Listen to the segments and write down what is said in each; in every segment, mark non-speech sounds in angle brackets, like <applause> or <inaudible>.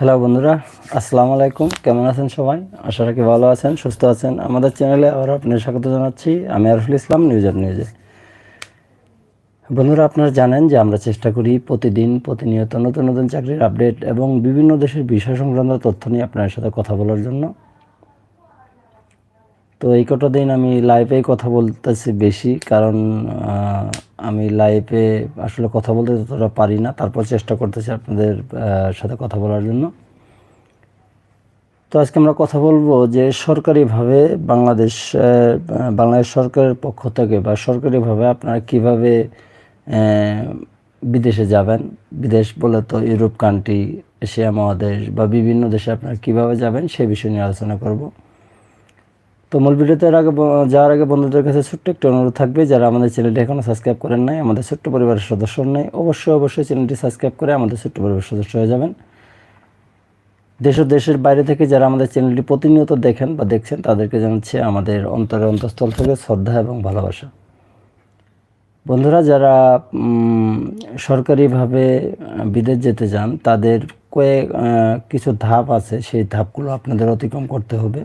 Hello বন্ধুরা। আসসালামু আলাইকুম। কেমন আছেন সবাই? আশা রাখি ভালো আছেন, সুস্থ আছেন। আমাদের চ্যানেলে আবার আপনার স্বাগত জানাচ্ছি। আমি আরফুল ইসলাম নিউজ নিউজার নিউজে বন্ধুরা, আপনারা জানেন যে আমরা চেষ্টা করি প্রতিদিন প্রতিনিয়ত নতুন নতুন চাকরির আপডেট এবং বিভিন্ন দেশের বিষয় সংক্রান্ত তথ্য নিয়ে আপনার সাথে কথা বলার জন্য। তো এই কটা দিন আমি লাইভেই কথা বলতেছি বেশি, কারণ আমি লাইভে আসলে কথা বলতে ততটা পারি না, তারপর চেষ্টা করতেছি আপনাদের সাথে কথা বলার জন্য। তো আজকে আমরা কথা বলব যে সরকারিভাবে বাংলাদেশ বাংলাদেশ সরকারের পক্ষ থেকে বা সরকারিভাবে আপনারা কীভাবে বিদেশে যাবেন? বিদেশ বলে তো ইউরোপ কান্ট্রি এশিয়া মহাদেশ বা বিভিন্ন দেশে আপনারা কীভাবে যাবেন সে বিষয় নিয়ে আলোচনা করব। তো মূল ভিডিওতে এর আগে যাওয়ার আগে বন্ধুদের কাছে ছোট্ট একটি অনুরোধ থাকবে, যারা আমাদের চ্যানেলটি এখনও সাবস্ক্রাইব করেন নাই, আমাদের ছোট্ট পরিবারের সদস্য নেই, অবশ্যই অবশ্যই চ্যানেলটি সাবস্ক্রাইব করে আমাদের ছোট্ট পরিবারের সদস্য হয়ে যাবেন। দেশ ও দেশের বাইরে থেকে যারা আমাদের চ্যানেলটি প্রতিনিয়ত দেখেন বা দেখছেন, তাদেরকে জানাচ্ছি আমাদের অন্তরের অন্তঃস্থল থেকে শ্রদ্ধা এবং ভালোবাসা। বন্ধুরা, যারা সরকারিভাবে বিদেশ যেতে চান, তাদের কয়েক কিছু ধাপ আছে, সেই ধাপগুলো আপনাদের অতিক্রম করতে হবে।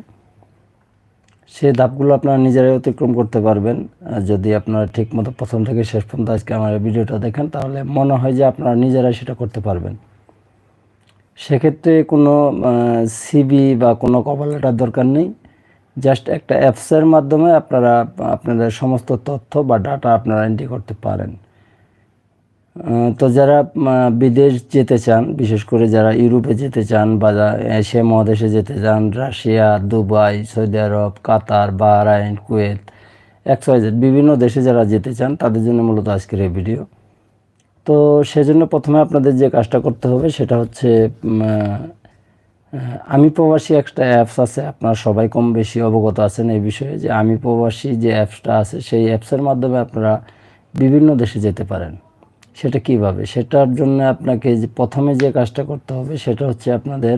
সেই ধাপগুলো আপনারা নিজেরাই অতিক্রম করতে পারবেন। যদি আপনারা ঠিকমতো প্রথম থেকে শেষ পর্যন্ত আজকে আমার ভিডিওটা দেখেন, তাহলে মনে হয় যে আপনারা নিজেরাই সেটা করতে পারবেন। সেক্ষেত্রে কোনো সিবি বা কোনো কভার লেটার দরকার নেই। জাস্ট একটা অ্যাপসের মাধ্যমে আপনারা, আপনাদের সমস্ত তথ্য বা ডাটা আপনারা এন্ট্রি করতে পারেন। তো যারা বিদেশ যেতে চান, বিশেষ করে যারা ইউরোপে যেতে চান বা এশিয়া মহাদেশে যেতে চান, Russia, Dubai, Saudi Arab, Qatar, Bahrain, Kuwait XYZ বিভিন্ন দেশে যারা যেতে চান, তাদের জন্য মূলত আজকের এই ভিডিও। তো সেজন্য প্রথমে আপনাদের যে কাজটা করতে হবে, সেটা হচ্ছে আমি প্রবাসী একটা অ্যাপস আছে, আপনারা সবাই কম বেশি অবগত আছেন এই বিষয়ে, যে আমি প্রবাসী যে অ্যাপসটা আছে, সেই অ্যাপসের মাধ্যমে আপনারা বিভিন্ন দেশে যেতে পারেন। সেটা কীভাবে? সেটার জন্য আপনাকে যে প্রথমে যে কাজটা করতে হবে সেটা হচ্ছে আপনাদের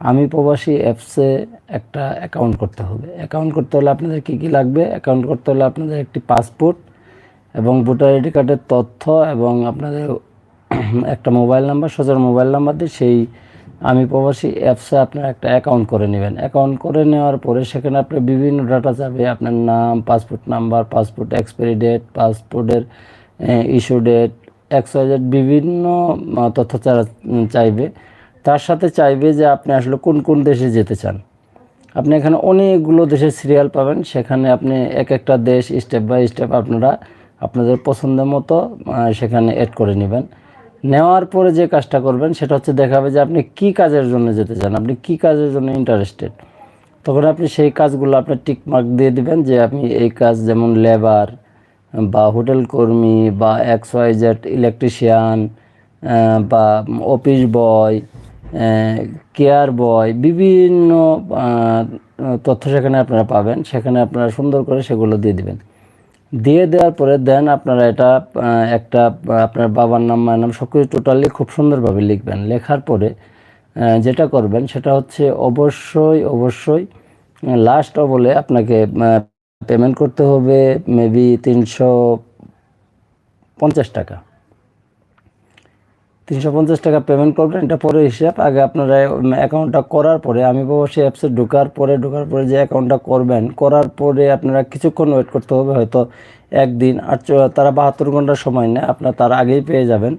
আমি প্রবাসী অ্যাপসে একটা অ্যাকাউন্ট করতে হবে। অ্যাকাউন্ট করতে হলে আপনাদের কী কী লাগবে? অ্যাকাউন্ট করতে হলে আপনাদের একটি পাসপোর্ট এবং ভোটার আইডি কার্ডের তথ্য এবং আপনাদের <clears throat> একটা মোবাইল নাম্বার সোজার মোবাইল নাম্বার দিয়ে সেই আমি প্রবাসী অ্যাপসে আপনার একটা অ্যাকাউন্ট করে নেবেন। অ্যাকাউন্ট করে নেওয়ার পরে সেখানে আপনার বিভিন্ন ডাটা যাবে আপনার নাম passport number passport expiry date পাসপোর্টের ইস্যু ডেট এক্সওয়াইজেড বিভিন্ন তথ্য চাইবে। তার সাথে চাইবে যে আপনি আসলে কোন কোন দেশে যেতে চান। আপনি এখানে অনেকগুলো দেশের সিরিয়াল পাবেন। সেখানে আপনি এক একটা দেশ স্টেপ বাই স্টেপ আপনারা, আপনাদের পছন্দের মতো সেখানে অ্যাড করে নেবেন। নেওয়ার পরে যে কাজটা করবেন, সেটা হচ্ছে দেখাবে যে আপনি কি কাজের জন্য যেতে চান, আপনি কি কাজের জন্য ইন্টারেস্টেড তখন আপনি সেই কাজগুলো আপনার টিক মার্ক দিয়ে দিবেন যে আপনি এই কাজ যেমন লেবার বা হোটেল কর্মী, বা এক্স ওয়াই জেড ইলেকট্রিশিয়ান বা অফিস বয় কেয়ার বয়, বিভিন্ন তথ্য সেখানে আপনারা পাবেন। সেখানে আপনারা সুন্দর করে সেগুলো দিয়ে দেবেন। দিয়ে দেওয়ার পরে দেন আপনারা এটা একটা, আপনার বাবার নাম, মায়ের নাম সব কিছু টোটালি খুব সুন্দরভাবে লিখবেন। লেখার পরে যেটা করবেন সেটা হচ্ছে অবশ্যই অবশ্যই লাস্ট বলে আপনাকে পেমেন্ট করতে হবে মেবি তিনশো পঞ্চাশ টাকা। তিনশো পঞ্চাশ টাকা পেমেন্ট করবেন, এটা পরে হিসাব। আগে আপনারা অ্যাকাউন্টটা করার পরে, আমি অবশ্যই অ্যাপসে ঢোকার পরে ঢোকার পরে যে অ্যাকাউন্টটা করবেন, করার পরে আপনারা কিছুক্ষণ ওয়েট করতে হবে, হয়তো একদিন, আর তারা বাহাত্তর ঘণ্টার সময় নেয়, আপনার তার আগেই পেয়ে যাবেন।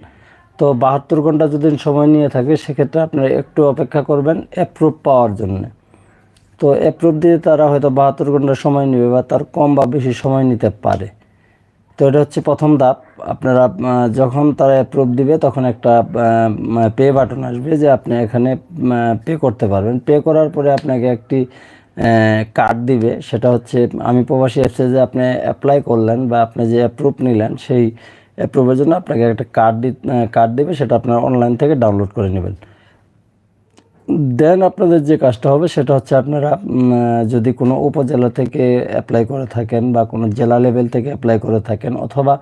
তো বাহাত্তর ঘণ্টা যদি সময় নিয়ে থাকে, সেক্ষেত্রে আপনারা একটু অপেক্ষা করবেন অ্যাপ্রুভ পাওয়ার জন্য। তো অ্যাপ্রুভ দিয়ে তারা হয়তো বাহাত্তর ঘণ্টা সময় নেবে বা তার কম বা বেশি সময় নিতে পারে। তো এটা হচ্ছে প্রথম ধাপ। আপনারা যখন তারা অ্যাপ্রুভ দিবে তখন একটা পে বাটন আসবে যে আপনি এখানে পে করতে পারবেন। পে করার পরে আপনাকে একটি কার্ড দিবে। সেটা হচ্ছে, আমি প্রবাসী অ্যাপসে যে আপনি অ্যাপ্লাই করলেন বা আপনি যে অ্যাপ্রুভ নিলেন সেই অ্যাপ্রুভের জন্য আপনাকে একটা কার্ড দি কার্ড দিবে। সেটা আপনার অনলাইন থেকে ডাউনলোড করে নেবেন। দেন আপনাদের যে কাজটা হবে সেটা হচ্ছে আপনারা যদি কোনো উপজেলা থেকে অ্যাপ্লাই করে থাকেন বা কোনো জেলা লেভেল থেকে অ্যাপ্লাই করে থাকেন অথবা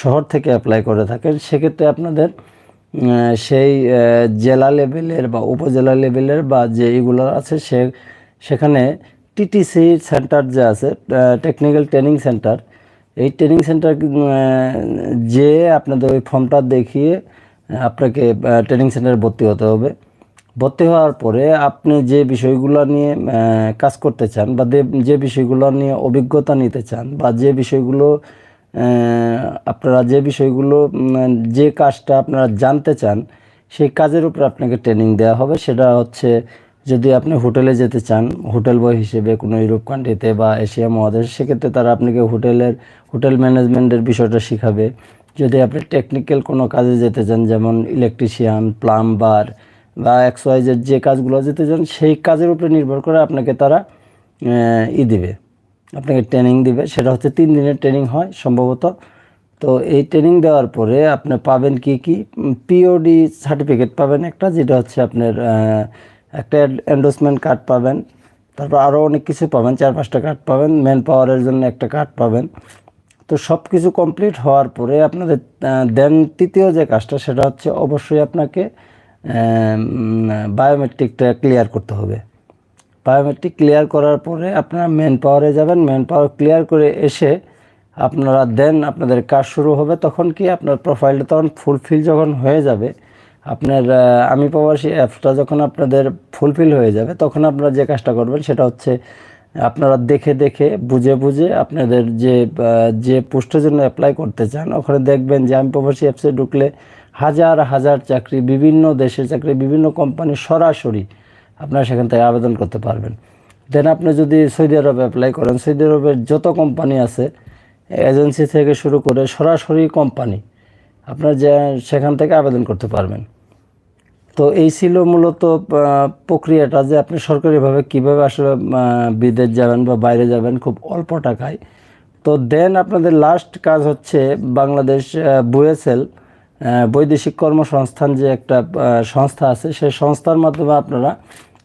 শহর থেকে অ্যাপ্লাই করে থাকেন, সেক্ষেত্রে আপনাদের সেই জেলা লেভেলের বা উপজেলা লেভেলের বা যে এগুলো আছে সে, সেখানে টিটিসি সেন্টার যে আছে টেকনিক্যাল ট্রেনিং সেন্টার এই ট্রেনিং সেন্টার যে আপনাদের ওই ফর্মটা দেখিয়ে আপনাকে ট্রেনিং সেন্টারে ভর্তি হতে হবে। ভর্তি হওয়ার পরে আপনি যে বিষয়গুলো নিয়ে কাজ করতে চান বা যে বিষয়গুলো নিয়ে অভিজ্ঞতা নিতে চান বা যে বিষয়গুলো আপনারা যে বিষয়গুলো যে কাজটা আপনারা জানতে চান, সেই কাজের উপর আপনাকে ট্রেনিং দেওয়া হবে। সেটা হচ্ছে যদি আপনি হোটেলে যেতে চান, হোটেল বয় হিসেবে কোনো ইউরোপ কান্ট্রিতে বা এশিয়া মহাদেশে, সেক্ষেত্রে তারা আপনাকে হোটেলের, হোটেল ম্যানেজমেন্টের বিষয়টা শিখাবে। যদি আপনি টেকনিক্যাল কোনো কাজে যেতে চান, যেমন ইলেকট্রিশিয়ান, প্লাম্বার বা এক্স ওয়াইজের যে কাজগুলো যেতে চান, সেই কাজের উপরে নির্ভর করে আপনাকে তারা ই দিবে। আপনাকে ট্রেনিং দিবে। সেটা হচ্ছে তিন দিনের ট্রেনিং হয় সম্ভবত। তো এই ট্রেনিং দেওয়ার পরে আপনি পাবেন কি কি? পিওডি সার্টিফিকেট পাবেন একটা, যেটা হচ্ছে আপনার একটা এন্ডোসমেন্ট কার্ড পাবেন। তারপর আরও অনেক কিছু পাবেন, চার পাঁচটা কার্ড পাবেন ম্যান পাওয়ারের জন্য একটা কার্ড পাবেন। তো সব কিছু কমপ্লিট হওয়ার পরে আপনাদের দেন তৃতীয় যে কাজটা, সেটা হচ্ছে অবশ্যই আপনাকে বায়োমেট্রিকটা ক্লিয়ার করতে হবে। বায়োমেট্রিক ক্লিয়ার করার পরে আপনারা মেন পাওয়ারে যাবেন মেন পাওয়ার ক্লিয়ার করে এসে আপনারা দেন আপনাদের কাজ শুরু হবে। তখন কি আপনার প্রোফাইলটা তখন ফুলফিল যখন হয়ে যাবে, আপনার আমি প্রবাসী অ্যাপসটা যখন আপনাদের ফুলফিল হয়ে যাবে, তখন আপনারা যে কাজটা করবেন সেটা হচ্ছে আপনারা দেখে দেখে, বুঝে বুঝে আপনাদের যে যে পোস্টের জন্য অ্যাপ্লাই করতে চান, ওখানে দেখবেন যে আমি প্রবাসী অ্যাপসে ঢুকলে হাজার হাজার চাকরি, বিভিন্ন দেশের চাকরি, বিভিন্ন কোম্পানি সরাসরি আপনারা সেখান থেকে আবেদন করতে পারবেন। দেন আপনি যদি সৌদি আরবে অ্যাপ্লাই করেন, সৌদি আরবের যত কোম্পানি আছে এজেন্সি থেকে শুরু করে সরাসরি কোম্পানি আপনার যে সেখান থেকে আবেদন করতে পারবেন। তো এই ছিল মূলত প্রক্রিয়াটা যে আপনি সরকারিভাবে কীভাবে আসলে বিদেশ যাবেন বা বাইরে যাবেন খুব অল্প টাকায়। তো দেন আপনাদের লাস্ট কাজ হচ্ছে বাংলাদেশ বুয়েসেল বৈদেশিক কর্মসংস্থান যে একটা সংস্থা আছে, সেই সংস্থার মাধ্যমে আপনারা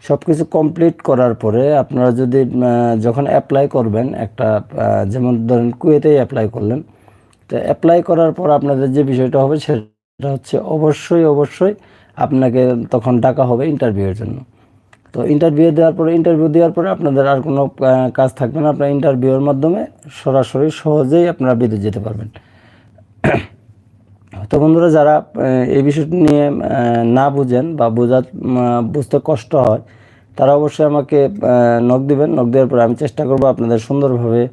সব কিছু কমপ্লিট করার পরে আপনারা যদি যখন অ্যাপ্লাই করবেন একটা যেমন ধরেন কুয়েতেই অ্যাপ্লাই করলেন, তো অ্যাপ্লাই করার পর আপনাদের যে বিষয়টা হবে সেটা হচ্ছে অবশ্যই অবশ্যই আপনাকে তখন ডাকা হবে ইন্টারভিউয়ের জন্য। তো ইন্টারভিউ দেওয়ার পরে ইন্টারভিউ দেওয়ার পরে আপনাদের আর কোনো কাজ থাকবে না। আপনার ইন্টারভিউর মাধ্যমে সরাসরি সহজেই আপনারা বিদেশ যেতে পারবেন। তো বন্ধুরা যারা এই বিষয়টি নিয়ে না বুঝেন বা বোঝা বুঝতে কষ্ট হয়, তারা অবশ্যই আমাকে নখ দেবেন। নখ দেওয়ার পরে আমি চেষ্টা করব আপনাদের সুন্দরভাবে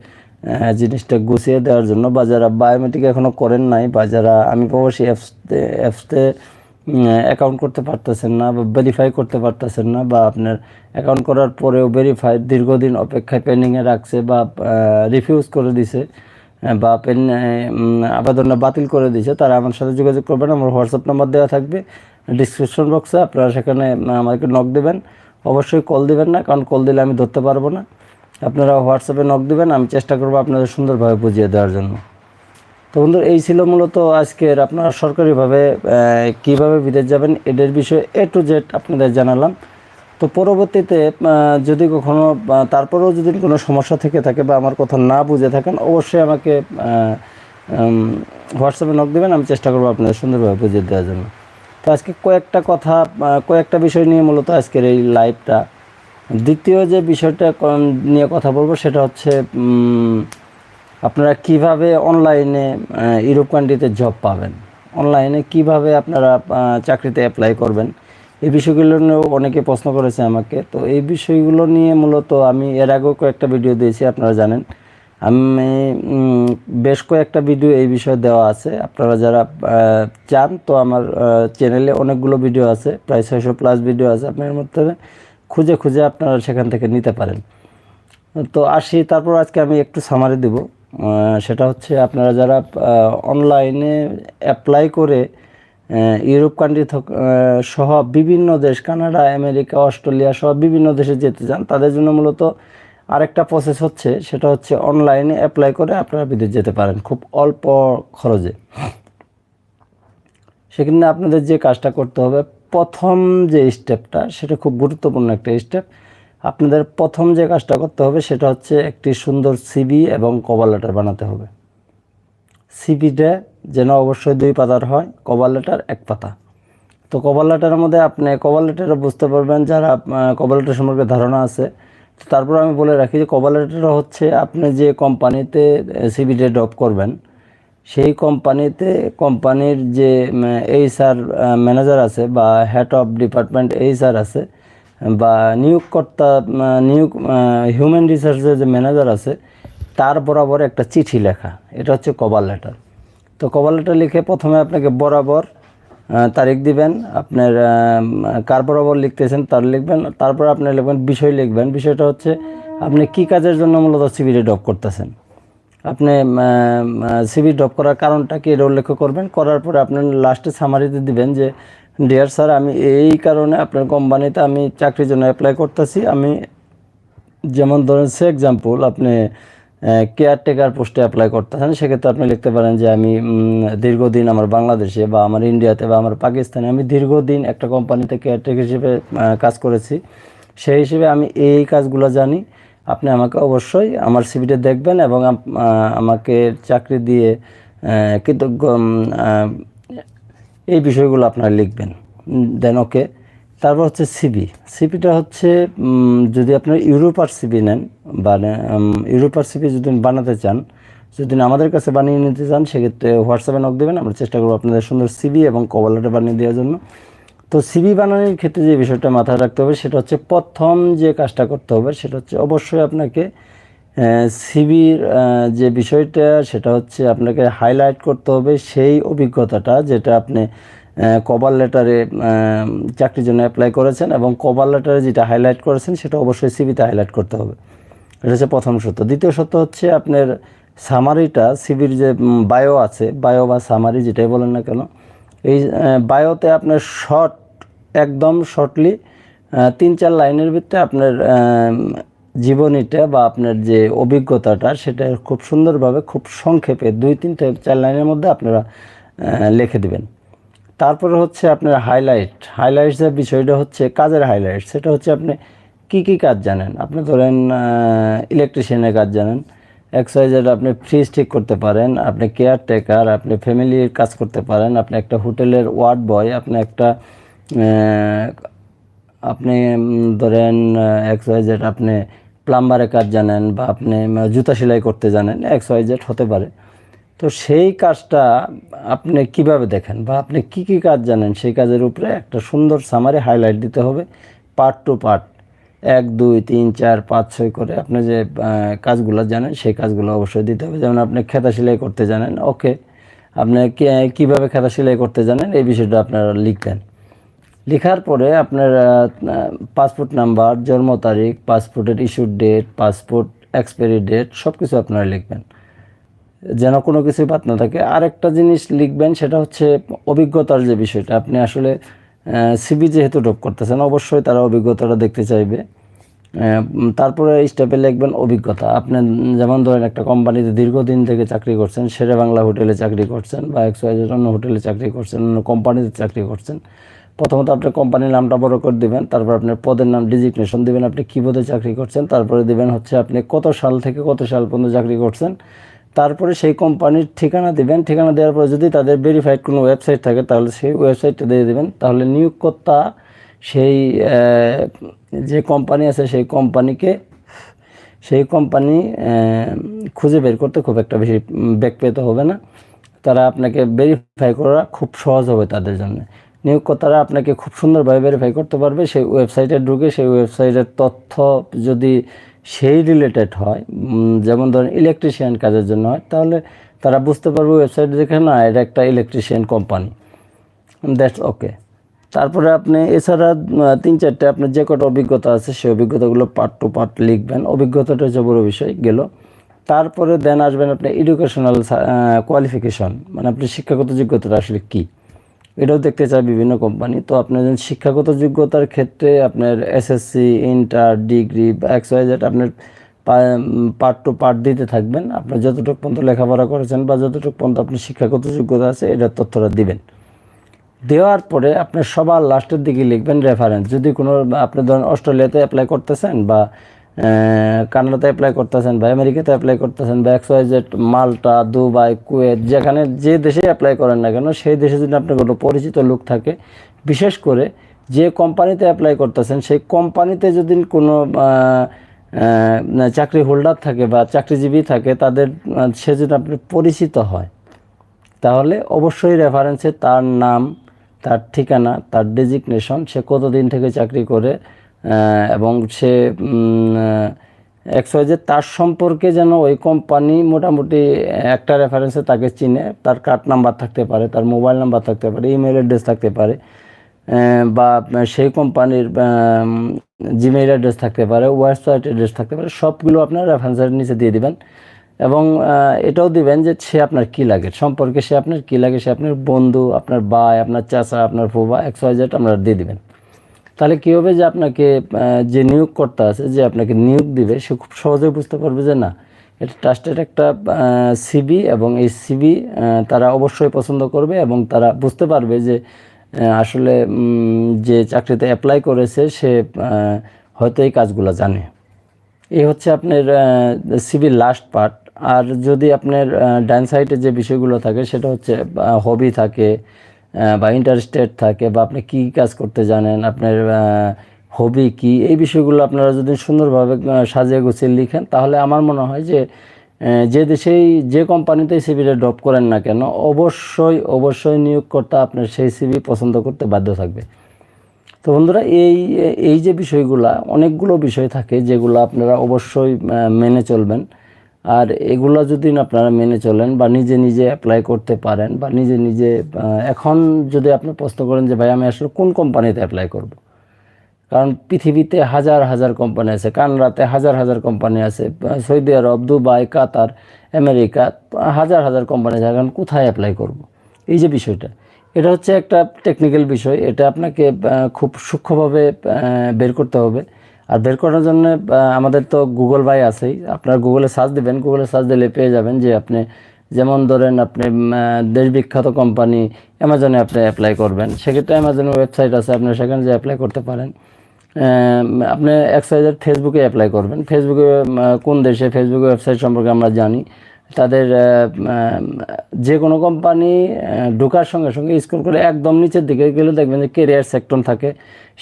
জিনিসটা গুছিয়ে দেওয়ার জন্য। বা যারা বায়োমেট্রিক এখনও করেন নাই, বা যারা আমি প্রবাসী অ্যাপসতে অ্যাপসতে অ্যাকাউন্ট করতে পারতেছেন না বা ভেরিফাই করতে পারতেছেন না, বা আপনার অ্যাকাউন্ট করার পরেও ভেরিফাই দীর্ঘদিন অপেক্ষায় পেন্ডিংয়ে রাখছে বা রিফিউজ করে দিছে বা পেন আবেদনটা বাতিল করে দিয়েছে। তারা আমার সাথে যোগাযোগ করবেন, আমার হোয়াটসঅ্যাপ নাম্বার দেওয়া থাকবে। ডিসক্রিপশন বক্সে আপনারা সেখানে আমাকে নক দেবেন। অবশ্যই কল দিবেন না, কারণ কল দিলে আমি ধরতে পারব না। আপনারা হোয়াটসঅ্যাপে নক দিবেন, আমি চেষ্টা করব আপনাদের সুন্দরভাবে বুঝিয়ে দেওয়ার জন্য। তো বন্ধু, এই ছিল মূলত আজকের আপনারা সরকারিভাবে কীভাবে বিদেশ যাবেন, এদের বিষয়ে এ টু জেড আপনাদের জানালাম। তো পরবর্তীতে যদি কখনো তারপরেও যদি কোনো সমস্যা থেকে থাকে বা আমার কথা না বুঝে থাকেন, অবশ্যই আমাকে হোয়াটসঅ্যাপে নক দেবেন, আমি চেষ্টা করব আপনাদের সুন্দরভাবে বুঝিয়ে দেওয়ার জন্য। তো আজকে কয়েকটা কথা কয়েকটা বিষয় নিয়ে মূলত আজকের এই লাইভটা দ্বিতীয় যে বিষয়টা নিয়ে কথা বলব, সেটা হচ্ছে আপনারা কীভাবে অনলাইনে ইউরোপ কান্ট্রিতে জব পাবেন? অনলাইনে কীভাবে আপনারা চাকরিতে অ্যাপ্লাই করবেন? এই বিষয়গুলো নিয়েও অনেকে প্রশ্ন করেছে আমাকে। তো এই বিষয়গুলো নিয়ে মূলত আমি এর আগেও কয়েকটা ভিডিও দিয়েছি, আপনারা জানেন। আমি বেশ কয়েকটা ভিডিও এই বিষয়ে দেওয়া আছে। আপনারা যারা চান তো আমার চ্যানেলে অনেকগুলো ভিডিও আছে, প্রায় ছয়শো প্লাস ভিডিও আছে। আপনার মধ্যে খুঁজে খুঁজে আপনারা সেখান থেকে নিতে পারেন। তো আসি, তারপর আজকে আমি একটু সামারি দেব। সেটা হচ্ছে আপনারা যারা অনলাইনে অ্যাপ্লাই করে ইউরোপ কান্ট্রি সহ বিভিন্ন দেশ, কানাডা, আমেরিকা, অস্ট্রেলিয়া সহ বিভিন্ন দেশে যেতে চান, তাদের জন্য মূলত আরেকটা প্রসেস হচ্ছে, সেটা হচ্ছে অনলাইনে অ্যাপ্লাই করে আপনারা বিদেশ যেতে পারেন, খুব অল্প খরচে। সেখানে আপনাদের যে কাজটা করতে হবে, প্রথম যে স্টেপটা সেটা খুব গুরুত্বপূর্ণ একটা স্টেপ আপনাদের প্রথম যে কাজটা করতে হবে, সেটা হচ্ছে একটি সুন্দর সিবি এবং কভার লেটার বানাতে হবে। সিবিটা যেন অবশ্যই দুই পাতার হয় কভার লেটার এক পাতা। তো কভার লেটারের মধ্যে আপনি কভার লেটারে বুঝতে পারবেন যারা কভার লেটার সম্পর্কে ধারণা আছে। তারপর আমি বলে রাখি যে কভার লেটার হচ্ছে আপনি যে কোম্পানিতে সিবিটা ড্রপ করবেন, সেই কোম্পানিতে কোম্পানির যে এইচআর ম্যানেজার আছে বা হেড অফ ডিপার্টমেন্ট এইচআর আছে, বা নিয়োগকর্তা নিয়োগ হিউম্যান রিসোর্সের যে ম্যানেজার আছে তার বরাবর একটা চিঠি লেখা। এটা হচ্ছে কভার লেটার। তো কভার লেটার লিখে প্রথমে আপনাকে বরাবর তারিখ দিবেন, আপনার কার বরাবর লিখতেছেন তার লিখবেন, তারপর আপনি লিখবেন, বিষয় লিখবেন। বিষয়টা হচ্ছে আপনি কি কাজের জন্য মূলত সিভিটি ড্রপ করতেছেন? আপনি সিভি ড্রপ করার কারণটা কি এটা উল্লেখ করবেন? করার পরে আপনি লাস্টে সামারিতে দিবেন যে ডিয়ার স্যার আমি এই কারণে আপনার কোম্পানিতে আমি চাকরির জন্য অ্যাপ্লাই করতেছি। আমি যেমন ধরেন, সে এক্সাম্পল আপনি কেয়ারটেকার পোস্টে অ্যাপ্লাই করতেছেন, সেক্ষেত্রে আপনি লিখতে পারেন যে আমি দীর্ঘদিন আমার বাংলাদেশে বা আমার ইন্ডিয়াতে বা আমার পাকিস্তানে আমি দীর্ঘদিন একটা কোম্পানিতে কেয়ারটেকার হিসেবে কাজ করেছি। সেই হিসেবে আমি এই কাজগুলো জানি। আপনি আমাকে অবশ্যই আমার সিভিটা দেখবেন এবং আমাকে চাকরি দিয়ে কৃতজ্ঞ এই বিষয়গুলো আপনারা লিখবেন। দেন ওকে তারপর হচ্ছে সিবি সিবিটা হচ্ছে যদি আপনার ইউরোপার সিবি নেন বা ইউরোপার সিবি যদি বানাতে চান, যদি আমাদের কাছে বানিয়ে নিতে চান, সেক্ষেত্রে হোয়াটসঅ্যাপে নক দেবেন। আমরা চেষ্টা করব আপনাদের সুন্দর সিবি এবং কভার লেটার বানিয়ে দেওয়ার জন্য। তো সিবি বানানোর ক্ষেত্রে যে বিষয়টা মাথায় রাখতে হবে, সেটা হচ্ছে প্রথম যে কাজটা করতে হবে, সেটা হচ্ছে অবশ্যই আপনাকে সিবির যে বিষয়টা, সেটা হচ্ছে আপনাকে হাইলাইট করতে হবে সেই অভিজ্ঞতাটা, যেটা আপনি কভার লেটারে চাকরির জন্য অ্যাপ্লাই করেছেন এবং কভার লেটারে যেটা হাইলাইট করেছেন সেটা অবশ্যই সিবিতে হাইলাইট করতে হবে। এটা হচ্ছে প্রথম সত্য। দ্বিতীয় সত্য হচ্ছে আপনার সামারিটা সিবির যে বায়ো আছে বায়ো বা সামারি যেটাই বলেন না কেন, এই বায়োতে আপনার শর্ট একদম শর্টলি তিন চার লাইনের ভিতরে আপনার জীবনীটা বা আপনার যে অভিজ্ঞতাটা সেটা খুব সুন্দরভাবে, খুব সংক্ষেপে দুই তিন থেকে চার লাইনের মধ্যে আপনারা লিখে দিবেন। তারপরে হচ্ছে আপনার হাইলাইট হাইলাইটসের বিষয়টা হচ্ছে কাজের হাইলাইট সেটা হচ্ছে আপনি কি কি কাজ জানেন? আপনি ধরেন ইলেকট্রিশিয়ানের কাজ জানেন এক্সাইজেড আপনি ফ্রিজ ঠিক করতে পারেন, আপনি কেয়ারটেকার আপনি ফ্যামিলির কাজ করতে পারেন, আপনি একটা হোটেলের ওয়ার্ড বয় আপনি একটা আপনি ধরেন এক্স ওয়াই জেড আপনি প্লাম্বারের কাজ জানেন বা আপনি জুতা সেলাই করতে জানেন এক্স ওয়াই জেড হতে পারে। তো সেই কাজটা আপনি কীভাবে দেখেন বা আপনি কি কি কাজ জানেন সেই কাজের উপরে একটা সুন্দর সামারি হাইলাইট দিতে হবে পার্ট টু পার্ট এক, দুই, তিন, চার, পাঁচ, ছয় করে আপনি যে কাজগুলো জানেন সেই কাজগুলো অবশ্যই দিতে হবে। যেমন আপনি খেতা সেলাই করতে জানেন, ওকে। আপনি কীভাবে খেতা সেলাই করতে জানেন এই বিষয়টা আপনারা লিখবেন। লেখার পরে আপনার পাসপোর্ট নাম্বার জন্ম তারিখ পাসপোর্টের issue date passport expiry date সব কিছু আপনারা লিখবেন। যেন কোনো কিছুই বাদ না থাকে। আরেকটা জিনিস লিখবেন, সেটা হচ্ছে অভিজ্ঞতার যে বিষয়টা। আপনি আসলে সিবি যেহেতু ড্রপ করতেছেন, অবশ্যই তারা অভিজ্ঞতাটা দেখতে চাইবে। তারপরে স্টেপে লিখবেন অভিজ্ঞতা। আপনি যেমন ধরেন, একটা কোম্পানিতে দীর্ঘদিন থেকে চাকরি করছেন, শেরে বাংলা হোটেলে চাকরি করছেন বা ওয়াই অন্য হোটেলে চাকরি করছেন, অন্য কোম্পানিতে চাকরি করছেন। প্রথমত আপনার কোম্পানির নামটা বড় করে দিবেন, তারপর আপনার পদের নাম ডিজিগনেশন দিবেন, আপনি কী পদে চাকরি করছেন, তারপরে দিবেন হচ্ছে আপনি কত সাল থেকে কত সাল পর্যন্ত চাকরি করছেন। তারপরে সেই কোম্পানির ঠিকানা দিবেন। ঠিকানা দেওয়ার পরে যদি তাদের ভেরিফাইড কোনো ওয়েবসাইট থাকে, তাহলে সেই ওয়েবসাইটটা দিয়ে দেবেন। তাহলে নিয়োগকর্তা সেই যে কোম্পানি আছে, সেই কোম্পানিকে, সেই কোম্পানি খুঁজে বের করতে খুব একটা বেশি বেগ পেতে হবে না। তারা আপনাকে ভেরিফাই করা খুব সহজ হবে তাদের জন্য। নিয়োগকর্তারা আপনাকে খুব সুন্দরভাবে ভেরিফাই করতে পারবে। সেই ওয়েবসাইটে ঢুকে সেই ওয়েবসাইটের তথ্য যদি সেই রিলেটেড হয়। যেমন ধরেন ইলেকট্রিশিয়ান কাজের জন্য হয়, তাহলে তারা বুঝতে পারবে ওয়েবসাইট দেখে, না, এটা একটা ইলেকট্রিশিয়ান কোম্পানি দ্যাটস ওকে তারপরে আপনি, এছাড়া তিন চারটে আপনার যে কটা অভিজ্ঞতা আছে, সেই অভিজ্ঞতাগুলো পার্ট টু পার্ট লিখবেন। অভিজ্ঞতাটা হচ্ছে বড় বিষয়, গেল। তারপরে দেন আসবেন আপনি এডুকেশনাল কোয়ালিফিকেশন মানে আপনি শিক্ষাগত যোগ্যতাটা আসলে কী? এটাও দেখতে চায় বিভিন্ন কোম্পানি। তো আপনার শিক্ষাগত যোগ্যতার ক্ষেত্রে আপনার SSC inter degree X Y Z আপনার পার্ট টু পার্ট দিতে থাকবেন। আপনার যতটুকু পর্যন্ত লেখাপড়া করেছেন বা যতটুকু পর্যন্ত আপনার শিক্ষাগত যোগ্যতা আছে এটার তথ্যটা দিবেন। দেওয়ার পরে আপনি সবার লাস্টের দিকে লিখবেন রেফারেন্স যদি কোনো, আপনি ধরেন অস্ট্রেলিয়াতে অ্যাপ্লাই করতেছেন বা কানাডাতে অ্যাপ্লাই করতেছেন বা আমেরিকাতে অ্যাপ্লাই করতেছেন বা X Y Z Malta, Dubai, Kuwait, যেখানে যে দেশে অ্যাপ্লাই করেন না কেন, সেই দেশে যদি আপনার কোনো পরিচিত লোক থাকে, বিশেষ করে যে কোম্পানিতে অ্যাপ্লাই করতেছেন, সেই কোম্পানিতে যদি কোনো চাকরি হোল্ডার থাকে বা চাকরিজীবী থাকে, তাদের সে যদি আপনি পরিচিত হয়, তাহলে অবশ্যই রেফারেন্সে তার নাম, তার ঠিকানা, তার ডেজিগনেশন সে কতদিন থেকে চাকরি করে এবং সে এক্সওয়াইজে তার সম্পর্কে যেন ওই কোম্পানি মোটামুটি একটা রেফারেন্সে তাকে চিনে, তার কার্ড নাম্বার থাকতে পারে, তার মোবাইল নাম্বার থাকতে পারে ইমেল অ্যাড্রেস থাকতে পারে বা সেই কোম্পানির জিমেইল অ্যাড্রেস থাকতে পারে ওয়েবসাইট অ্যাড্রেস থাকতে পারে, সবগুলো আপনার রেফারেন্সের নিচে দিয়ে দিবেন। এবং এটাও দিবেন যে সে আপনার কি লাগে, সম্পর্কে সে আপনার কি লাগে, সে আপনার বন্ধু, আপনার ভাই, আপনার চাচা, আপনার ফুবা এক্স ওয়াই জেড আপনারা দিয়ে দিবেন। তাহলে কী হবে যে আপনাকে যে নিয়োগকর্তা আছে যে আপনাকে নিয়োগ দিবে, সে খুব সহজে বুঝতে পারবে যে না, এটা ট্রাস্টের একটা সিবি এবং এই সিবি তারা অবশ্যই পছন্দ করবে এবং তারা বুঝতে পারবে যে আসলে যে চাকরিতে অ্যাপ্লাই করেছে সে হয়তো এই কাজগুলো জানে। এই হচ্ছে আপনার সিভির লাস্ট পার্ট আর যদি আপনার ডান সাইডে যে বিষয়গুলো থাকে, সেটা হচ্ছে হবি থাকে বা ইন্টারেস্টেড থাকে বা আপনি কী কাজ করতে জানেন, আপনার হবি কি, এই বিষয়গুলো আপনারা যদি সুন্দরভাবে সাজিয়ে গুছিয়ে লিখেন, তাহলে আমার মনে হয় যে যে দেশেই, যে কোম্পানিতেই সিভিটা ড্রপ করেন না কেন, অবশ্যই অবশ্যই নিয়োগকর্তা আপনার সেই সিভি পছন্দ করতে বাধ্য থাকবে। তো বন্ধুরা, এই এই যে বিষয়গুলা, অনেকগুলো বিষয় থাকে যেগুলো আপনারা অবশ্যই মেনে চলবেন। আর এগুলো যদি আপনারা মেনে চলেন বা নিজে নিজে অ্যাপ্লাই করতে পারেন বা নিজে নিজে এখন যদি আপনি প্রশ্ন করেন যে, ভাই, আমি আসলে কোন কোম্পানিতে অ্যাপ্লাই করব। কারণ পৃথিবীতে হাজার হাজার কোম্পানি আছে কানাডাতে হাজার হাজার কোম্পানি আছে Saudi Arab, Dubai, Qatar, America, হাজার হাজার কোম্পানি আছে, এখন কোথায় অ্যাপ্লাই করব। এই যে বিষয়টা, এটা হচ্ছে একটা টেকনিক্যাল বিষয়, এটা আপনাকে খুব সূক্ষ্মভাবে বের করতে হবে আর বের করার জন্য আমাদের তো গুগল বাই আছেই। আপনার গুগলে সার্চ দেবেন গুগলে সার্চ দিলে পেয়ে যাবেন যে আপনি যেমন ধরেন আপনি দেশ বিখ্যাত কোম্পানি অ্যামাজনে আপনি অ্যাপ্লাই করবেন। সেক্ষেত্রে অ্যামাজনের ওয়েবসাইট আছে আপনি সেখানে যে অ্যাপ্লাই করতে পারেন। আপনি এক্সাইজের ফেসবুকে অ্যাপ্লাই করবেন। ফেসবুকে কোন দেশে ফেসবুকে ওয়েবসাইট সম্পর্কে আমরা জানি। তাদের যে কোনো কোম্পানি ঢোকার সঙ্গে সঙ্গে স্কুল করে একদম নিচের দিকে গেলে দেখবেন যে কেরিয়ার সেক্টর থাকে।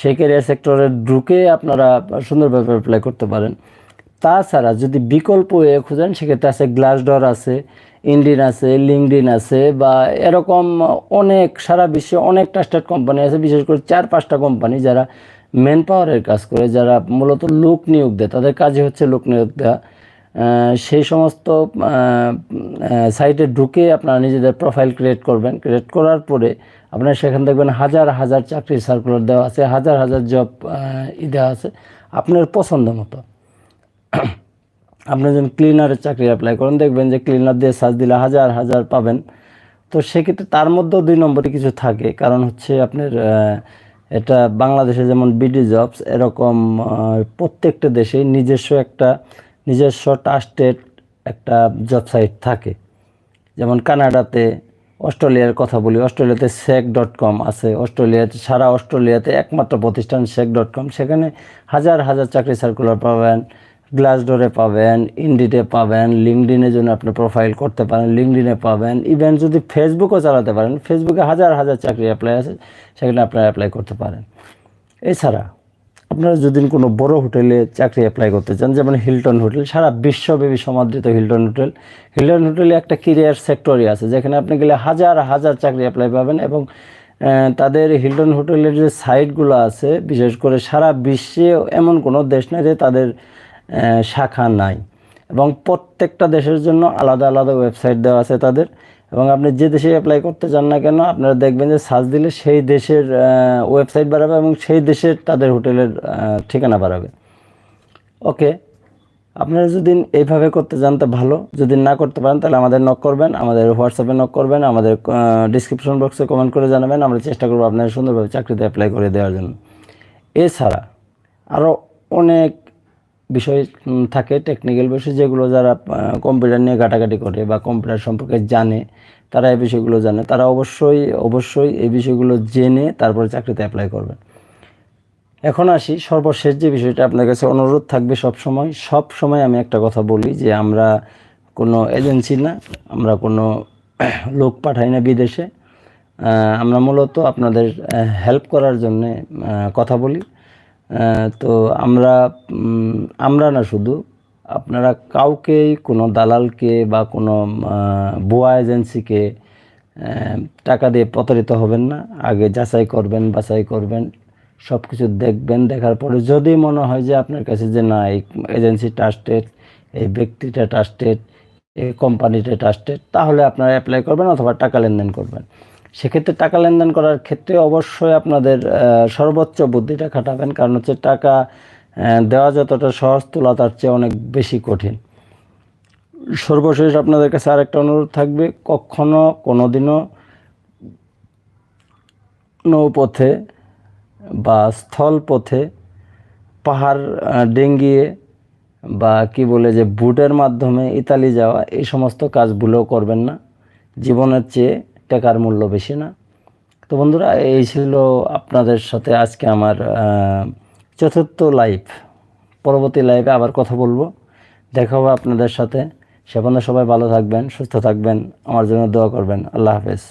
সেই কেরিয়ার সেক্টরে ঢুকে আপনারা সুন্দরভাবে অ্যাপ্লাই করতে পারেন। তাছাড়া যদি বিকল্প এ খুঁজেন, সেক্ষেত্রে আছে গ্লাস ডর আছে ইন্ডিন আছে লিঙ্কডিন আছে বা এরকম অনেক, সারা বিশ্বে অনেক ট্রাস্টেড কোম্পানি আছে, বিশেষ করে চার পাঁচটা কোম্পানি যারা ম্যান পাওয়ারের কাজ করে, যারা মূলত লোক নিয়োগ দেয়। তাদের কাজই হচ্ছে লোক নিয়োগ দেওয়া সেই সমস্ত সাইটে ঢুকে আপনারা নিজেদের প্রোফাইল ক্রিয়েট করবেন। ক্রিয়েট করার পরে আপনারা সেখানে দেখবেন হাজার হাজার চাকরির সার্কুলার দেওয়া আছে, হাজার হাজার জব ই দেওয়া আছে আপনার পছন্দ মতো। <clears throat> আপনি যখন ক্লিনারের চাকরি অ্যাপ্লাই করেন, দেখবেন যে ক্লিনার দিয়ে সার্চ দিলে হাজার হাজার পাবেন। তো সেক্ষেত্রে তার মধ্যেও দুই নম্বরে কিছু থাকে। কারণ হচ্ছে আপনার এটা বাংলাদেশে যেমন বিডি জবস এরকম প্রত্যেকটা দেশে নিজস্ব একটা নিজস্ব ট্রাস্টেড একটা জব সাইট থাকে। যেমন কানাডাতে অস্ট্রেলিয়ার কথা বলি, অস্ট্রেলিয়াতে সেক ডট কম আছে, অস্ট্রেলিয়াতে, সারা অস্ট্রেলিয়াতে একমাত্র প্রতিষ্ঠান সেক ডট কম। সেখানে হাজার হাজার চাকরি সার্কুলার পাবেন গ্লাসডোরে পাবেন ইন্ডিতে পাবেন লিঙ্কডিনের জন্য আপনি প্রোফাইল করতে পারেন লিঙ্কডিনে পাবেন। ইভেন যদি ফেসবুকও চালাতে পারেন ফেসবুকে হাজার হাজার চাকরি অ্যাপ্লাই আছে, সেখানে আপনারা অ্যাপ্লাই করতে পারেন। এছাড়া আপনারা যদি কোনো বড় হোটেলে চাকরি অ্যাপ্লাই করতে চান, যেমন হিলটন হোটেল সারা বিশ্বব্যাপী সমাদৃত হিলটন হোটেল হিলটন হোটেলে একটা কেরিয়ার সেক্টরই আছে, যেখানে আপনি গেলে হাজার হাজার চাকরি অ্যাপ্লাই পাবেন এবং তাদের হিলটন হোটেলের যে সাইটগুলো আছে, বিশেষ করে সারা বিশ্বে এমন কোনো দেশ নাই যে তাদের শাখা নাই। এবং প্রত্যেকটা দেশের জন্য আলাদা আলাদা ওয়েবসাইট দেওয়া আছে তাদের। এবং আপনি যে দেশে অ্যাপ্লাই করতে চান না কেন, আপনারা দেখবেন যে সার্চ দিলে সেই দেশের ওয়েবসাইট বাড়াবে এবং সেই দেশের তাদের হোটেলের ঠিকানা বাড়াবে। ওকে আপনারা যদি এইভাবে করতে চান তো ভালো। যদি না করতে পারেন তাহলে আমাদের নক করবেন, আমাদের হোয়াটসঅ্যাপে নক করবেন, আমাদের ডিসক্রিপশন বক্সে কমেন্ট করে জানাবেন। আমরা চেষ্টা করব আপনাদের সুন্দরভাবে চাকরিতে অ্যাপ্লাই করে দেওয়ার জন্য। এছাড়া আরও অনেক বিষয় থাকে টেকনিক্যাল বিষয়, যেগুলো যারা কম্পিউটার নিয়ে ঘাটাঘাটি করে বা কম্পিউটার সম্পর্কে জানে, তারা এই বিষয়গুলো জানে। তারা অবশ্যই অবশ্যই এই বিষয়গুলো জেনে তারপরে চাকরিতে অ্যাপ্লাই করবেন এখন আসি, সর্বশেষ যে বিষয়টা আপনার কাছে অনুরোধ থাকবে সব সময় সব সময় আমি একটা কথা বলি যে আমরা কোনো এজেন্সি না, আমরা কোনো <clears throat> লোক পাঠাই না বিদেশে। আমরা মূলত আপনাদের হেল্প করার জন্যে কথা বলি। তো আমরা আমরা না শুধু, আপনারা কাউকেই কোনো দালালকে বা কোনো বোয়া এজেন্সিকে টাকা দিয়ে প্রতারিত হবেন না। আগে যাচাই করবেন, বাছাই করবেন সব কিছু দেখবেন। দেখার পরে যদি মনে হয় যে আপনার কাছে যে না, এই এজেন্সি ট্রাস্টেড এই ব্যক্তিটা ট্রাস্টেড এই কোম্পানিটা ট্রাস্টেড তাহলে আপনারা অ্যাপ্লাই করবেন অথবা টাকা লেনদেন করবেন। সেক্ষেত্রে টাকা লেনদেন করার ক্ষেত্রে অবশ্যই আপনাদের সর্বোচ্চ বুদ্ধিটা খাটাবেন। কারণ হচ্ছে টাকা দেওয়া যতটা সহজ তোলা তার চেয়ে অনেক বেশি কঠিন। সর্বশেষ আপনাদের কাছে আরেকটা অনুরোধ থাকবে, কখনো কোনো দিনও নৌপথে বা স্থলপথে পাহাড় ডেঙ্গিয়ে বা কি বলে যে বুটের মাধ্যমে ইতালি যাওয়া, এই সমস্ত কাজগুলো করবেন না। জীবনের চেয়ে টাকার মূল্য বেশি না। তো বন্ধুরা, এই ছিল আপনাদের সাথে আজকে আমার চতুর্থ লাইভ পরবর্তী লাইভে আবার কথা বলব। দেখা হবে আপনাদের সাথে। সে সবাই ভালো থাকবেন, সুস্থ থাকবেন। আমার জন্য দোয়া করবেন। আল্লাহ হাফেজ।